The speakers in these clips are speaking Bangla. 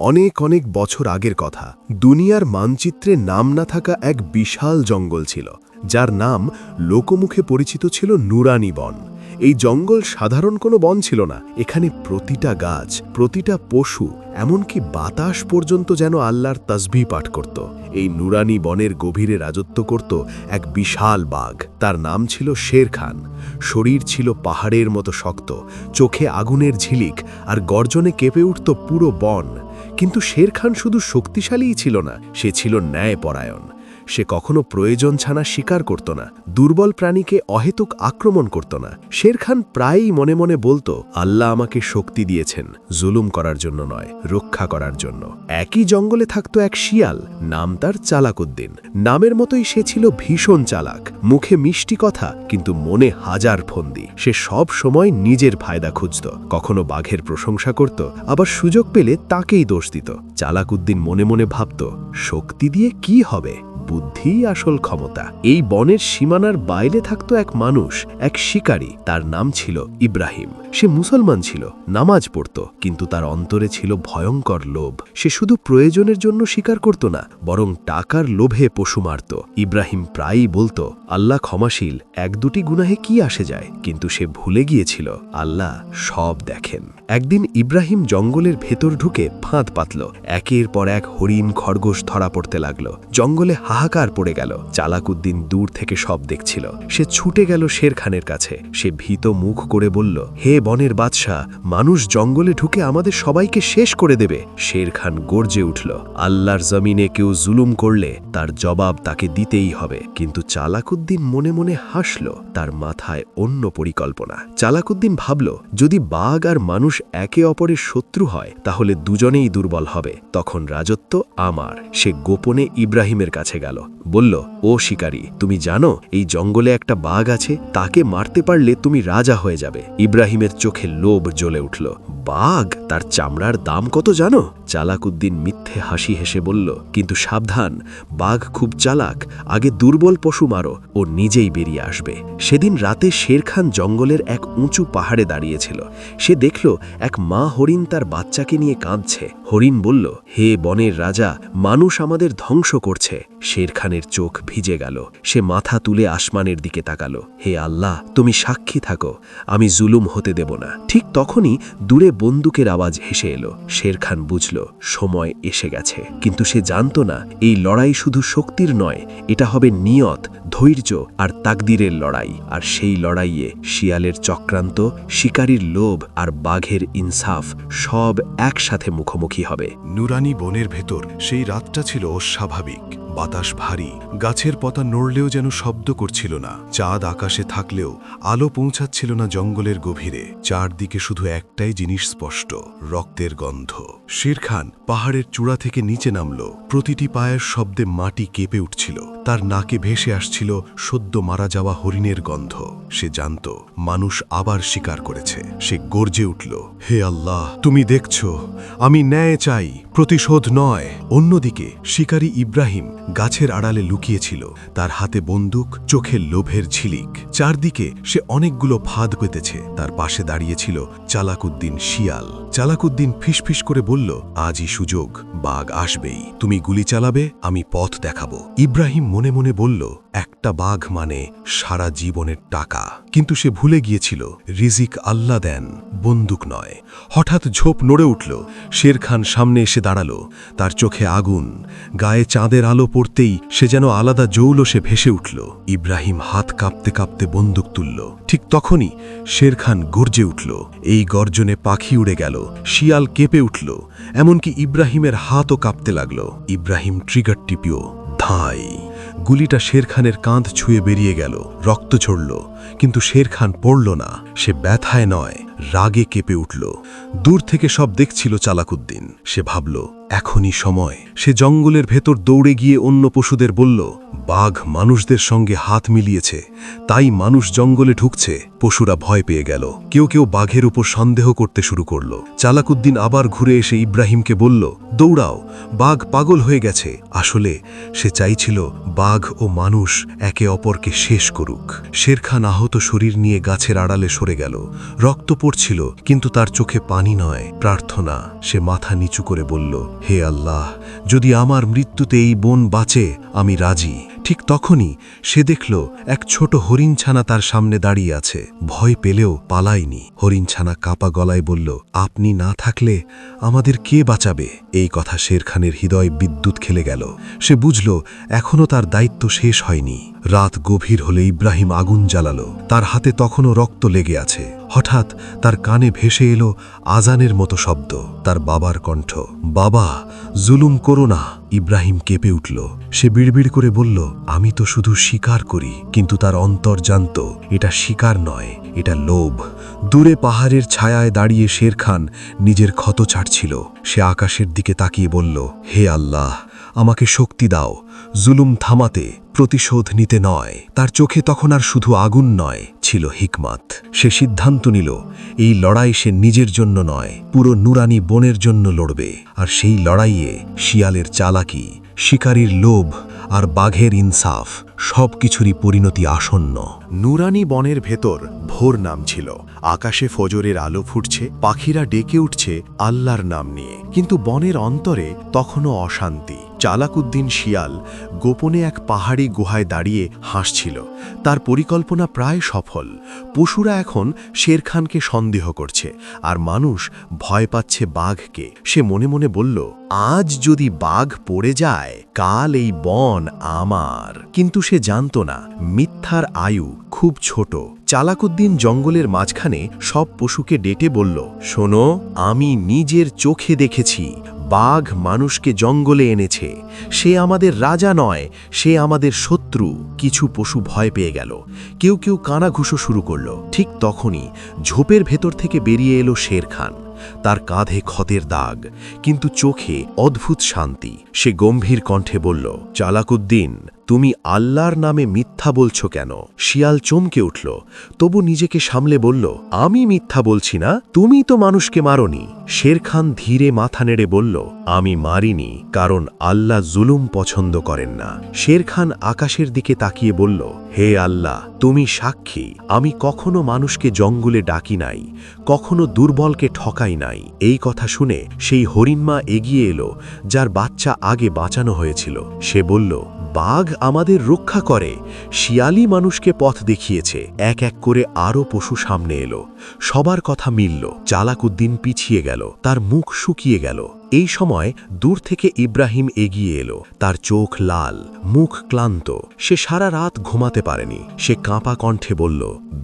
অনেক অনেক বছর আগের কথা। দুনিয়ার মানচিত্রে নাম না থাকা এক বিশাল জঙ্গল ছিল, যার নাম লোকমুখে পরিচিত ছিল নুরানি বন। এই জঙ্গল সাধারণ কোনো বন ছিল না, এখানে প্রতিটা গাছ, প্রতিটা পশু, এমনকি বাতাস পর্যন্ত যেন আল্লাহর তসবি পাঠ করত। এই নুরানি বনের গভীরে রাজত্ব করত এক বিশাল বাঘ। তার নাম ছিল শের খান। শরীর ছিল পাহাড়ের মতো শক্ত, চোখে আগুনের ঝিলিক, আর গর্জনে কেঁপে উঠত পুরো বন। কিন্তু শের খান শুধু শক্তিশালীই ছিল না সে ছিল ন্যায়পরায়ণ। সে কখনো প্রয়োজন ছানা স্বীকার করত না, দুর্বল প্রাণীকে অহেতুক আক্রমণ করত না। শের খান প্রায়ই মনে মনে বলতো, আল্লাহ আমাকে শক্তি দিয়েছেন, জুলুম করার জন্য নয়, রক্ষা করার জন্য। একই জঙ্গলে থাকত এক শিয়াল, নাম তার চালাকুদ্দিন। নামের মতোই সে ছিল ভীষণ চালাক, মুখে মিষ্টি কথা, কিন্তু মনে হাজার ফন্দি। সে সব সময় নিজের ফায়দা খুঁজত, কখনো বাঘের প্রশংসা করত, আবার সুযোগ পেলে তাকেই দোষ দিত। চালাকুদ্দিন মনে মনে ভাবত, শক্তি দিয়ে কি হবে? বুদ্ধিই আসল ক্ষমতা। এই বনের সীমানার বাইরে থাকত এক মানুষ, এক শিকারী। তার নাম ছিল ইব্রাহিম। সে মুসলমান ছিল, নামাজ পড়ত, কিন্তু তার অন্তরে ছিল ভয়ঙ্কর লোভ। সে শুধু প্রয়োজনের জন্য স্বীকার করত না, বরং টাকার লোভে পশু মারত। ইব্রাহিম প্রায়ই বলতো, আল্লাহ ক্ষমাশীল, এক দুটি গুনাহে কি আসে যায়? কিন্তু সে ভুলে গিয়েছিল, আল্লাহ সব দেখেন। একদিন ইব্রাহিম জঙ্গলের ভেতর ঢুকে ফাঁদ পাতল। একের পর এক হরিণ খরগোশ ধরা পড়তে লাগল। জঙ্গলে হাহাকার পড়ে গেল। চালাকুদ্দিন দূর থেকে সব দেখছিল। সে ছুটে গেল শের খানের কাছে। সে ভীত মুখ করে বলল, হে বনের বাদশাহ মানুষ জঙ্গলে ঢুকে আমাদের সবাইকে শেষ করে দেবে। শের খান গর্জে উঠল, আল্লাহর জমিনে কেউ জুলুম করলে তার জবাব তাকে দিতেই হবে। কিন্তু চালাকুদ্দিন মনে মনে হাসল, তার মাথায় অন্য পরিকল্পনা। চালাকুদ্দিন ভাবল, যদি বাঘ আর মানুষ একে অপরের শত্রু হয়, তাহলে দুজনেই দুর্বল হবে। তখন রাজত্ব আমার। সে গোপনে ইব্রাহিমের কাছে গেল, বলল, ও শিকারী, তুমি জানো, এই জঙ্গলে একটা বাঘ আছে, তাকে মারতে পারলে তুমি রাজা হয়ে যাবে। ইব্রাহিমের চোখে লোভ জ্বলে উঠল। বাঘ তার চামড়ার দাম কত জানো? চালাকুদ্দিন মিথ্যে হাসি হেসে বলল, কিন্তু সাবধান, বাঘ খুব চালাক। আগে দুর্বল পশু মারো, ও নিজেই বেরিয়ে আসবে। সেদিন রাতে শেরখান জঙ্গলের এক উঁচু পাহাড়ে দাঁড়িয়েছিল। সে দেখল এক মা হরিণ তার বাচ্চাকে নিয়ে কাঁদছে। হরিণ বলল, হে বনের রাজা, মানুষ আমাদের ধ্বংস করছে। শেরখানের চোখ ভিজে গেল। সে মাথা তুলে আসমানের দিকে তাকালো। হে আল্লাহ, তুমি সাক্ষী থাকো, আমি জুলুম হতে দেব না। ঠিক তখনই দূরে বন্দুকের আওয়াজ হেসে এলো। শেরখান বুঝল, সময় এসে গেছে। কিন্তু সে জানত না, এই লড়াই শুধু শক্তির নয়, এটা হবে নিয়ত, ধৈর্য আর তাকদিরের লড়াই। আর সেই লড়াইয়ে শিয়ালের চক্রান্ত, শিকারীর লোভ আর বাঘের ইনসাফ সব একসাথে মুখোমুখি হবে। নুরানি বনের ভেতর সেই রাতটা ছিল অস্বাভাবিক। বাতাস ভারী, গাছের পাতা নড়লেও যেন শব্দ করছিল না, চাঁদ আকাশে থাকলেও আলো পৌঁছাচ্ছিল না জঙ্গলের গভীরে, চারদিকে শুধু একটাই জিনিস স্পষ্ট, রক্তের গন্ধ। শেরখান পাহাড়ের চূড়া থেকে নিচে নামল, প্রতিটি পায়ের শব্দে মাটি কেঁপে উঠছিল, তার নাকে ভেসে আসছিল সদ্য মারা যাওয়া হরিণের গন্ধ। সে জানত, মানুষ আবার শিকার করেছে, সে গর্জে উঠল, হে আল্লাহ, তুমি দেখছ, আমি ন্যায় চাই প্রতিশোধ নয়, অন্যদিকে শিকারী ইব্রাহিম গাছের আড়ালে লুকিয়েছিল। তার হাতে বন্দুক চোখে লোভের ঝিলিক। চারদিকে সে অনেকগুলো ফাঁদ পেতেছে। তার পাশে দাঁড়িয়েছিল চালাকুদ্দিন শিয়াল। চালাকুদ্দিন ফিসফিস করে বলল, আজই সুযোগ, বাঘ আসবেই। তুমি গুলি চালাবে, আমি পথ দেখাবো। ইব্রাহিম মনে মনে বলল, একটা বাঘ মানে সারা জীবনের টাকা। কিন্তু সে ভুলে গিয়েছিল। রিজিক আল্লাহ দেন, বন্দুক নয়। হঠাৎ ঝোপ নড়ে উঠল। শের খান সামনে এসে দাঁড়াল। তার চোখে আগুন। গায়ে চাঁদের আলো পড়তেই সে যেন আলাদা জৌলসে ভেসে উঠল। ইব্রাহিম হাত কাঁপতে কাঁপতে বন্দুক তুলল। ঠিক তখনই শের খান গর্জে উঠল। এই গর্জনে পাখি উড়ে গেল। শিয়াল কেঁপে উঠল। এমনকি ইব্রাহিমের হাতও কাঁপতে লাগল। ইব্রাহিম ট্রিগার টিপিও, ধাই। গুলিটা শেরখানের কাঁধ ছুঁয়ে বেরিয়ে গেল, রক্ত ছড়ল কিন্তু শেরখান পড়ল না, সে ব্যথায় নয়। রাগে কেঁপে উঠল। দূর থেকে সব দেখছিল চালাকুদ্দিন। সে ভাবল, এখনই সময়। সে জঙ্গলের ভেতর দৌড়ে গিয়ে অন্য পশুদের বলল, বাঘ মানুষদের সঙ্গে হাত মিলিয়েছে। তাই মানুষ জঙ্গলে ঢুকছে। পশুরা ভয় পেয়ে গেল। কেউ কেউ বাঘের উপর সন্দেহ করতে শুরু করল। চালাকুদ্দিন আবার ঘুরে এসে ইব্রাহিমকে বলল, দৌড়াও, বাঘ পাগল হয়ে গেছে। আসলে সে চাইছিল বাঘ ও মানুষ একে অপরকে শেষ করুক। শেরখান আহত শরীর নিয়ে গাছের আড়ালে সরে গেল। রক্ত পড়ছিল কিন্তু তার চোখে পানি নয়। প্রার্থনা, সে মাথা নিচু করে বলল, হে আল্লাহ, যদি আমার মৃত্যুতে এই বোন বাঁচে, আমি রাজি। ঠিক তখনই সে দেখল, এক ছোট হরিণছানা তার সামনে দাঁড়িয়ে আছে। ভয় পেলেও পালায়নি। হরিণছানা কাপা গলায় বলল, আপনি না থাকলে আমাদের কে বাঁচাবে? এই কথা শেরখানের হৃদয় বিদ্যুৎ খেলে গেল। সে বুঝল, এখনও তার দায়িত্ব শেষ হয়নি। রাত গভীর হলে ইব্রাহিম আগুন জ্বালালো। তার হাতে তখনও রক্ত লেগে আছে। হঠাৎ তার কানে ভেসে এলো আজানের মতো শব্দ। তার বাবার কণ্ঠ। বাবা, জুলুম করো না। ইব্রাহিম কেঁপে উঠল। সে বিড়বিড় করে বলল, আমি তো শুধু শিকার করি, কিন্তু তার অন্তর জানত, এটা শিকার নয়, এটা লোভ। দূরে পাহাড়ের ছায়ায় দাঁড়িয়ে শের খান নিজের ক্ষত ছাড়ছিল। সে আকাশের দিকে তাকিয়ে বলল, হে আল্লাহ আমাকে শক্তি দাও, জুলুম থামাতে প্রতিশোধ নিতে নয়। তার চোখে তখন আর শুধু আগুন নয়, ছিল হিকমাত। সে সিদ্ধান্ত নিল, এই লড়াই সে নিজের জন্য নয়, পুরো নুরানি বনের জন্য লড়বে। আর সেই লড়াইয়ে শিয়ালের চালাকি, শিকারীর লোভ আর বাঘের ইনসাফ সব কিছুরই পরিণতি আসন্ন। নুরানি বনের ভেতর ভোর নাম ছিল। আকাশে ফজরের আলো ফুটছে, পাখিরা ডেকে উঠছে আল্লাহর নাম নিয়ে। কিন্তু বনের অন্তরে তখনও অশান্তি। চালাকুদ্দিন শিয়াল গোপনে এক পাহাড়ি গুহায় দাঁড়িয়ে হাসছিল। তার পরিকল্পনা প্রায় সফল। পশুরা এখন শেরখানকে সন্দেহ করছে আর মানুষ ভয় পাচ্ছে বাঘকে। সে মনে মনে বলল, আজ যদি বাঘ পড়ে যায়, কাল এই বন আমার। কিন্তু সে জানত না, মিথ্যার আয়ু খুব ছোট। চালাকুদ্দিন জঙ্গলের মাঝখানে সব পশুকে ডেটে বলল, শোনো, আমি নিজের চোখে দেখেছি। বাঘ মানুষকে জঙ্গলে এনেছে। সে আমাদের রাজা নয়, সে আমাদের শত্রু। কিছু পশু ভয় পেয়ে গেল। কেউ কেউ কানাঘুষো শুরু করল। ঠিক তখনই ঝোপের ভেতর থেকে বেরিয়ে এলো শের খান তার কাঁধে ক্ষতের দাগ, কিন্তু চোখে অদ্ভুত শান্তি। সে গম্ভীর কণ্ঠে বলল চালাকুদ্দিন তুমি আল্লাহর নামে মিথ্যা বলছ কেন? শিয়াল চমকে উঠল। তবু নিজেকে সামলে বলল, আমি মিথ্যা বলছি না, তুমি তো মানুষকে মারনি। শেরখান ধীরে মাথা নেড়ে বলল, আমি মারিনি, কারণ আল্লাহ জুলুম পছন্দ করেন না। শেরখান আকাশের দিকে তাকিয়ে বলল, হে আল্লাহ, তুমি সাক্ষী। আমি কখনো মানুষকে জঙ্গলে ডাকি নাই, কখনো দুর্বলকে ঠকাই নাই। এই কথা শুনে সেই হরিণমা এগিয়ে এলো, যার বাচ্চা আগে বাঁচানো হয়েছিল। সে বলল বাঘ আমাদের রক্ষা করে। শিয়ালি মানুষকে পথ দেখিয়েছে। এক এক করে আরও পশু সামনে এলো। সবার কথা মিলল। চালাকুদ্দিন পিছিয়ে গেল। তার মুখ শুকিয়ে গেল। এই সময় দূর থেকে ইব্রাহিম এগিয়ে এলো। তার চোখ লাল, মুখ ক্লান্ত। সে সারা রাত ঘুমাতে পারেনি। সে কাঁপা কণ্ঠে বলল,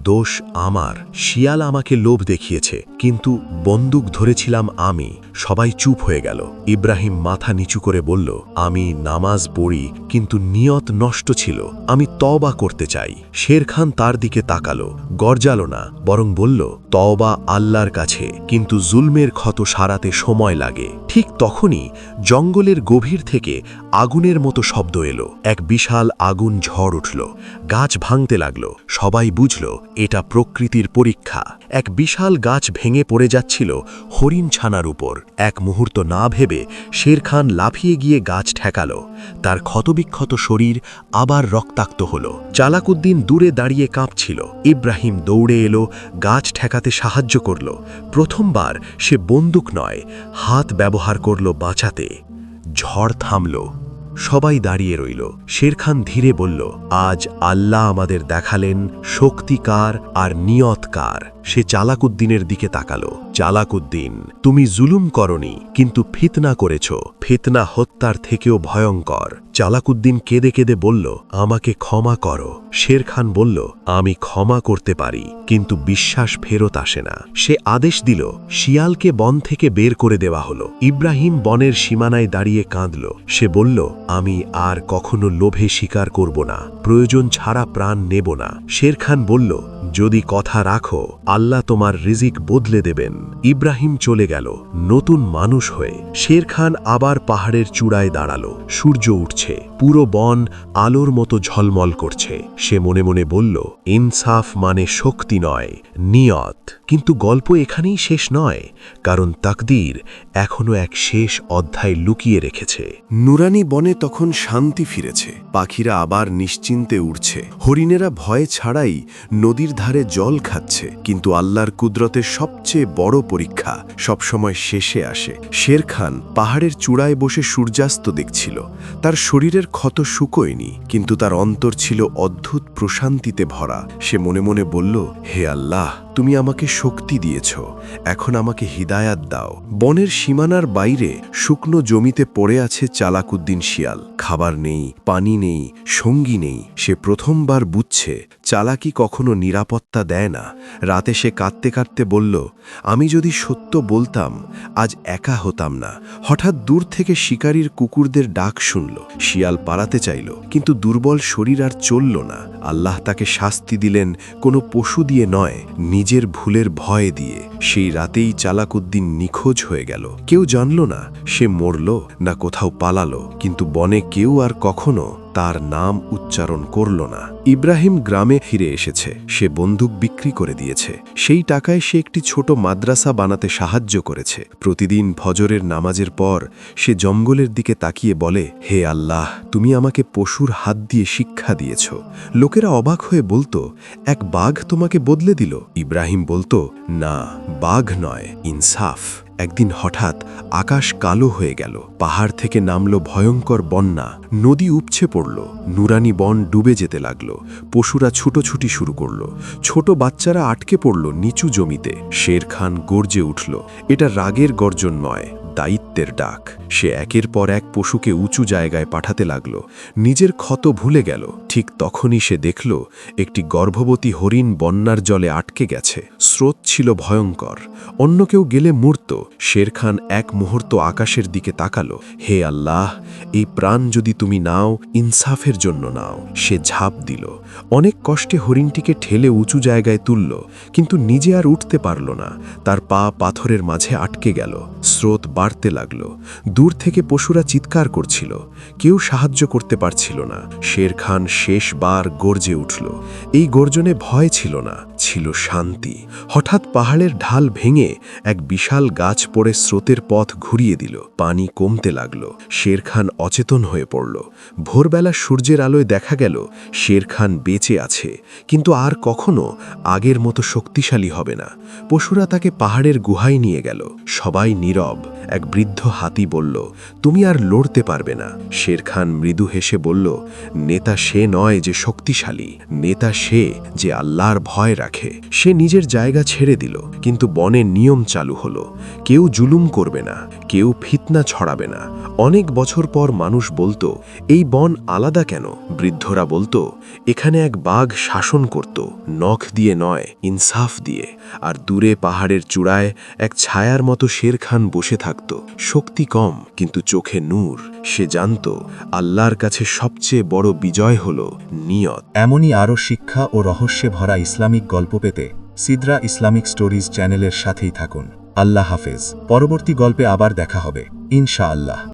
দোষ আমার। শিয়াল আমাকে লোভ দেখিয়েছে, কিন্তু বন্দুক ধরেছিলাম আমি। সবাই চুপ হয়ে গেল। ইব্রাহিম মাথা নিচু করে বলল, আমি নামাজ পড়ি, কিন্তু নিয়ত নষ্ট ছিল। আমি তওবা করতে চাই। শের খান তার দিকে তাকালো, গরজালো না, বরং বলল তবা আল্লাহর কাছে, কিন্তু জুলমের ক্ষত সারাতে সময় লাগে। ঠিক তখনই জঙ্গলের গভীর থেকে আগুনের মতো শব্দ এলো। এক বিশাল আগুন ঝড় উঠল। গাছ ভাঙতে লাগল। সবাই বুঝল, এটা প্রকৃতির পরীক্ষা। এক বিশাল গাছ ভেঙে পড়ে যাচ্ছিল হরিণ ছানার উপর। এক মুহূর্ত না ভেবে শেরখান লাফিয়ে গিয়ে গাছ ঠেকাল। তার ক্ষতবিক্ষত শরীর আবার রক্তাক্ত হল। চালাকুদ্দিন দূরে দাঁড়িয়ে কাঁপছিল। ইব্রাহিম দৌড়ে এলো, গাছ ঠেকাতে সাহায্য করল। প্রথমবার সে বন্দুক নয়, হাত ব্যবহার করল বাঁচাতে। ঝড় থামল। সবাই দাঁড়িয়ে রইল। শেরখান ধীরে বলল, আজ আল্লাহ আমাদের দেখালেন শক্তিকার আর নিয়তকার। সে চালাকুদ্দিনের দিকে তাকালো। চালাকুদ্দিন, তুমি জুলুম করনি, কিন্তু ফিতনা করেছ। ফিতনা হত্যার থেকেও ভয়ঙ্কর। চালাকুদ্দিন কেঁদে কেঁদে বলল, আমাকে ক্ষমা করো। শের খান বলল, আমি ক্ষমা করতে পারি, কিন্তু বিশ্বাস ফেরত আসে না। সে আদেশ দিল, শিয়ালকে বন থেকে বের করে দেওয়া হলো। ইব্রাহিম বনের সীমানায় দাঁড়িয়ে কাঁদল। সে বলল, আমি আর কখনো লোভে স্বীকার করব না। প্রয়োজন ছাড়া প্রাণ নেব না। শের খান বলল, যদি কথা রাখো, আল্লাহ তোমার রিজিক বদলে দেবেন। ইব্রাহিম চলে গেল, নতুন মানুষ হয়ে। শের খান আবার পাহাড়ের চূড়ায় দাঁড়াল। সূর্য উঠছে, পুরো বন আলোর মতো ঝলমল করছে। সে মনে মনে বলল, ইনসাফ মানে শক্তি নয়, নিয়ত। কিন্তু গল্প এখানেই শেষ নয়, কারণ তাকদীর এখনও এক শেষ অধ্যায় লুকিয়ে রেখেছে। নুরানি বনে তখন শান্তি ফিরেছে, পাখিরা আবার নিশ্চিন্তে উড়ছে। হরিণেরা ভয় ছাড়াই নদীর ধারে জল খাচ্ছে, কিন্তু আল্লাহর কুদরতের সবচেয়ে বড় পরীক্ষা সবসময় শেষে আসে। শের খান পাহাড়ের চূড়ায় বসে সূর্যাস্ত দেখছিল। তার শরীরের ক্ষত শুকোয়নি, কিন্তু তার অন্তর ছিল অদ্ভুত প্রশান্তিতে ভরা। সে মনে মনে বলল, হে আল্লাহ, তুমি আমাকে শক্তি দিয়েছ। এখন আমাকে হিদায়াত দাও। বনের সীমানার বাইরে শুকনো জমিতে পড়ে আছে চালাকুদ্দিন শিয়াল। খাবার নেই, পানি নেই, সঙ্গী নেই। সে প্রথমবার বুঝছে চালাকি কখনো নিরাপত্তা দেয় না। রাতে সে কাঁদতে কাঁদতে বলল, আমি যদি সত্য বলতাম, আজ একা হতাম না। হঠাৎ দূর থেকে শিকারীর কুকুরদের ডাক শুনল। শিয়াল পালাতে চাইল, কিন্তু দুর্বল শরীর আর চলল না। আল্লাহ তাকে শাস্তি দিলেন কোনো পশু দিয়ে নয়, নিজের ভুলের ভয় দিয়ে। সেই রাতেই চালাকুদ্দিন নিখোঁজ হয়ে গেল। কেউ জানল না, সে মরল না কোথাও পালালো, কিন্তু বনে কেউ আর কখনো তার নাম উচ্চারণ করল না। ইব্রাহিম গ্রামে ফিরে এসেছে। সে বন্দুক বিক্রি করে দিয়েছে। সেই টাকায় সে একটি ছোট মাদ্রাসা বানাতে সাহায্য করেছে। প্রতিদিন ফজরের নামাজের পর সে জঙ্গলের দিকে তাকিয়ে বলে, হে আল্লাহ, তুমি আমাকে পশুর হাত দিয়ে শিক্ষা দিয়েছ। লোকেরা অবাক হয়ে বলতো, এক বাঘ তোমাকে বদলে দিল? ইব্রাহিম বলতো, না, বাঘ নয়, ইনসাফ। একদিন হঠাৎ আকাশ কালো হয়ে গেল, পাহাড় থেকে নামল ভয়ঙ্কর বন্যা, নদী উপছে পড়ল, নুরানি বন ডুবে যেতে লাগল, পশুরা ছুটোছুটি শুরু করল, ছোট বাচ্চারা আটকে পড়ল নিচু জমিতে শের খান গর্জে উঠল, এটা রাগের গর্জন নয় দায়িত্বের ডাক। সে একের পর এক পশুকে উঁচু জায়গায় পাঠাতে লাগল। নিজের ক্ষত ভুলে গেল। ঠিক তখনই সে দেখল, একটি গর্ভবতী হরিণ বন্যার জলে আটকে গেছে। স্রোত ছিল ভয়ঙ্কর। অন্য কেউ গেলে মূর্ত। শেরখান এক মুহূর্ত আকাশের দিকে তাকালো। হে আল্লাহ, এই প্রাণ যদি তুমি নাও, ইনসাফের জন্য নাও। সে ঝাঁপ দিল। অনেক কষ্টে হরিণটিকে ঠেলে উঁচু জায়গায় তুলল, কিন্তু নিজে আর উঠতে পারল না। তার পা পাথরের মাঝে আটকে গেল। স্রোত বাড়তে লাগল। দূর থেকে পশুরা চিৎকার করছিল। কেউ সাহায্য করতে পারছিল না। শের খান শেষবার গর্জে উঠল। এই গর্জনে ভয় ছিল না, ছিল শান্তি। হঠাৎ পাহাড়ের ঢাল ভেঙে এক বিশাল গাছ পড়ে স্রোতের পথ ঘুরিয়ে দিল। পানি কমতে লাগল। শের খান অচেতন হয়ে পড়ল। ভোরবেলা সূর্যের আলোয় দেখা গেল শের খান বেঁচে আছে। কিন্তু আর কখনো আগের মতো শক্তিশালী হবে না। পশুরা তাকে পাহাড়ের গুহায় নিয়ে গেল। সবাই নীরব। এক বৃদ্ধ হাতি বলল, তুমি আর লড়তে পারবে না। শের খান মৃদু হেসে বলল, নেতা সে নয় যে শক্তিশালী, নেতা সে যে আল্লাহর ভয় রাখে। সে নিজের জায়গা ছেড়ে দিল, কিন্তু বনের নিয়ম চালু হলো। কেউ জুলুম করবে না, কেউ ফিতনা ছড়াবে না। অনেক বছর পর মানুষ বলতো, এই বন আলাদা কেন? বৃদ্ধরা বলতো, এখানে এক বাঘ শাসন করত, নখ দিয়ে নয়, ইনসাফ দিয়ে। আর দূরে পাহাড়ের চূড়ায় এক ছায়ার মতো শের খান বসে থাকত। শক্তি কম, কিন্তু চোখে নূর। সে জানত, আল্লাহর কাছে সবচেয়ে বড় বিজয় হল নিয়ত। এমনই আরও শিক্ষা ও রহস্যে ভরা ইসলামিক গল্প পেতে সিদ্রা ইসলামিক স্টোরিজ চ্যানেলের সাথেই থাকুন। আল্লাহ হাফেজ। পরবর্তী গল্পে আবার দেখা হবে। ইনশা আল্লাহ